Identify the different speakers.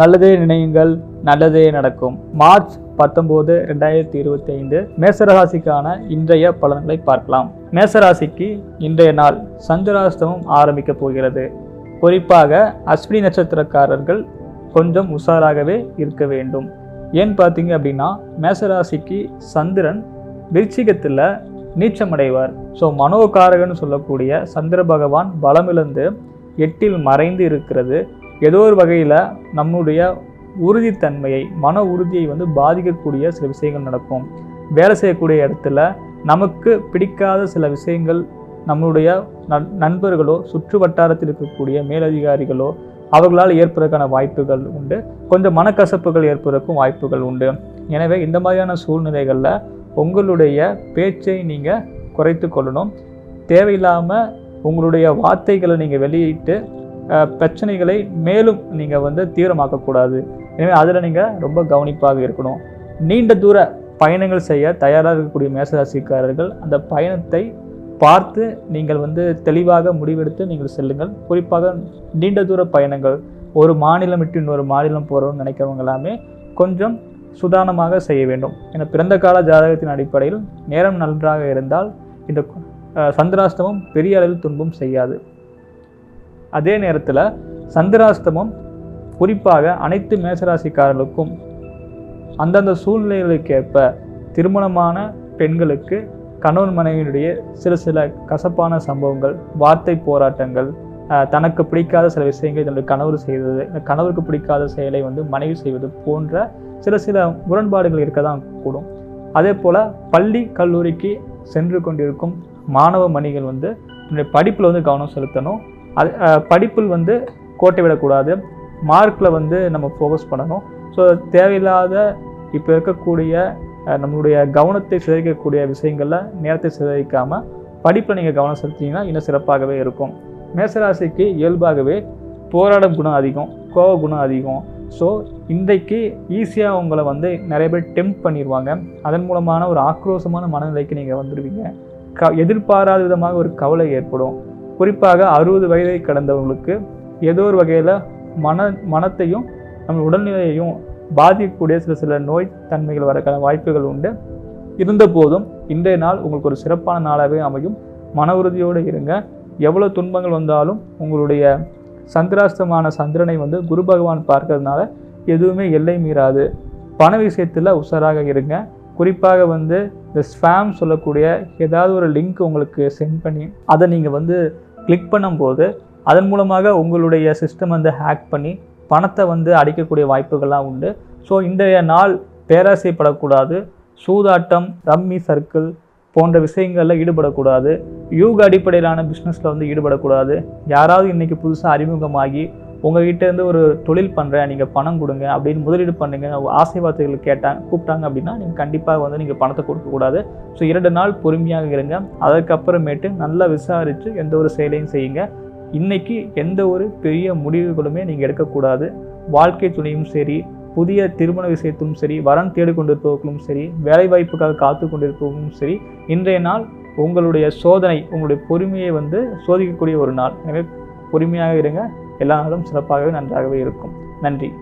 Speaker 1: நல்லதே நினையுங்கள் நல்லதே நடக்கும். மார்ச் பத்தொம்போது ரெண்டாயிரத்தி இருபத்தி ஐந்து மேசராசிக்கான இன்றைய பலன்களை பார்க்கலாம். மேசராசிக்கு இன்றைய நாள் சந்திராஷ்டமம் ஆரம்பிக்கப் போகிறது. குறிப்பாக அஸ்வினி நட்சத்திரக்காரர்கள் கொஞ்சம் உஷாராகவே இருக்க வேண்டும். ஏன் பார்த்தீங்க அப்படின்னா மேசராசிக்கு சந்திரன் விருச்சிகத்தில் நீச்சமடைவார். ஸோ மனோகாரகன்னு சொல்லக்கூடிய சந்திர பகவான் பலமிழந்து எட்டில் மறைந்து இருக்கிறது. ஏதோ ஒரு வகையில் நம்முடைய உறுதித்தன்மையை மன உறுதியை வந்து பாதிக்கக்கூடிய சில விஷயங்கள் நடக்கும். வேலை செய்யக்கூடிய இடத்துல நமக்கு பிடிக்காத சில விஷயங்கள் நம்மளுடைய நண்பர்களோ சுற்று வட்டாரத்தில் இருக்கக்கூடிய மேலதிகாரிகளோ அவர்களால் ஏற்படுறதுக்கான வாய்ப்புகள் உண்டு. கொஞ்சம் மனக்கசப்புகள் ஏற்பதற்கும் வாய்ப்புகள் உண்டு. எனவே இந்த மாதிரியான சூழ்நிலைகளில் உங்களுடைய பேச்சை நீங்கள் குறைத்து கொள்ளணும். தேவையில்லாமல் உங்களுடைய வார்த்தைகளை நீங்கள் வெளியிட்டு பிரச்சனைகளை மேலும் நீங்கள் வந்து தீவிரமாக்கக்கூடாது. எனவே அதில் நீங்கள் ரொம்ப கவனிப்பாக இருக்கணும். நீண்ட தூர பயணங்கள் செய்ய தயாராக இருக்கக்கூடிய மேசராசிக்காரர்கள் அந்த பயணத்தை பார்த்து நீங்கள் வந்து தெளிவாக முடிவெடுத்து நீங்கள் செல்லுங்கள். குறிப்பாக நீண்ட தூர பயணங்கள் ஒரு மாநிலம் விட்டு இன்னொரு மாநிலம் போகிறோம்னு நினைக்கிறவங்க எல்லாமே கொஞ்சம் சுதானமாக செய்ய வேண்டும். என பிறந்த கால ஜாதகத்தின் அடிப்படையில் நேரம் நன்றாக இருந்தால் இந்த சந்திராஷ்டமம் பெரிய அளவில் துன்பம் செய்யாது. அதே நேரத்தில் சந்திராஸ்தமம் குறிப்பாக அனைத்து மேசராசிக்காரர்களுக்கும் அந்தந்த சூழ்நிலைகளுக்கேற்ப திருமணமான பெண்களுக்கு கணவன் மனைவியினுடைய சில சில கசப்பான சம்பவங்கள் வார்த்தை போராட்டங்கள் தனக்கு பிடிக்காத சில விஷயங்கள் தன்னுடைய கணவர் செய்தது கணவருக்கு பிடிக்காத செயலை வந்து மனைவி செய்வது போன்ற சில சில முரண்பாடுகள் இருக்க தான் கூடும். அதே போல் பள்ளி கல்லூரிக்கு சென்று கொண்டிருக்கும் மாணவ மணிகள் வந்து என்னுடைய படிப்பில் வந்து கவனம் செலுத்தணும். அது படிப்பில் வந்து கோட்டை விடக்கூடாது மார்க்கில் வந்து நம்ம ஃபோக்கஸ் பண்ணணும். ஸோ தேவையில்லாத இப்போ இருக்கக்கூடிய நம்மளுடைய கவனத்தை சிதறிக்கக்கூடிய விஷயங்களில் நேரத்தை சிதறிக்காமல் படிப்பில் நீங்கள் கவனம் செலுத்திங்கன்னா இன்னும் சிறப்பாகவே இருக்கும். மேசராசிக்கு இயல்பாகவே போராடும் குணம் அதிகம் கோவ குணம் அதிகம். ஸோ இன்றைக்கு ஈஸியாக உங்களை வந்து நிறைய பேர் டெம்ப் பண்ணிடுவாங்க அதன் மூலமான ஒரு ஆக்ரோஷமான மனநிலைக்கு நீங்கள் வந்துடுவீங்க க எதிர்பாராத விதமாக ஒரு கவலை ஏற்படும். குறிப்பாக அறுபது வயதை கடந்தவங்களுக்கு ஏதோ ஒரு வகையில் மன மனத்தையும் நம்ம உடல்நிலையையும் பாதிக்கக்கூடிய சில சில நோய் தன்மைகள் வரக்கான வாய்ப்புகள் உண்டு. இருந்த போதும் இன்றைய நாள் உங்களுக்கு ஒரு சிறப்பான நாளாகவே அமையும். மன உறுதியோடு இருங்க. எவ்வளோ துன்பங்கள் வந்தாலும் உங்களுடைய சந்திராஷ்டமான சந்திரனை வந்து குரு பகவான் பார்க்கறதுனால எதுவுமே எல்லை மீறாது. பண விஷயத்தில் உஷாராக இருங்க. குறிப்பாக வந்து இந்த ஸ்பேம் சொல்லக்கூடிய ஏதாவது ஒரு லிங்க் உங்களுக்கு சென்ட் பண்ணி அதை நீங்கள் வந்து கிளிக் பண்ணும்போது அதன் மூலமாக உங்களுடைய சிஸ்டம் வந்து ஹேக் பண்ணி பணத்தை வந்து அடிக்கக்கூடிய வாய்ப்புகள்லாம் உண்டு. ஸோ இன்றைய நாள் பேராசைப்படக்கூடாது சூதாட்டம் ரம்மி சர்க்கிள் போன்ற விஷயங்களில் ஈடுபடக்கூடாது. யூக அடிப்படையிலான பிஸ்னஸில் வந்து ஈடுபடக்கூடாது. யாராவது இன்றைக்கி புதுசாக அறிமுகமாகி உங்ககிட்ட இருந்து ஒரு தொழில் பண்ணுறேன் நீங்கள் பணம் கொடுங்க அப்படின்னு முதலீடு பண்ணுங்க ஆசை வார்த்தைகள் கேட்டாங்க கூப்பிட்டாங்க அப்படின்னா நீங்கள் கண்டிப்பாக வந்து நீங்கள் பணத்தை கொடுக்கக்கூடாது ஸோ இரண்டு நாள் பொறுமையாக இருங்க. அதற்கப்புறமேட்டு நல்லா விசாரித்து எந்த ஒரு செயலையும் செய்யுங்க. இன்றைக்கி எந்த ஒரு பெரிய முடிவுகளுமே நீங்கள் எடுக்கக்கூடாது. வாழ்க்கை துணையும் சரி புதிய திருமண விஷயத்திலும் சரி வரன் தேடி கொண்டிருப்பவர்களும் சரி வேலை வாய்ப்புக்காக காத்து கொண்டிருப்பவர்களும் சரி இன்றைய நாள் உங்களுடைய சோதனை உங்களுடைய பொறுமையை வந்து சோதிக்கக்கூடிய ஒரு நாள். எனவே பொறுமையாக இருங்க. எல்லா நாளும் சிறப்பாகவே நன்றாகவே இருக்கும். நன்றி.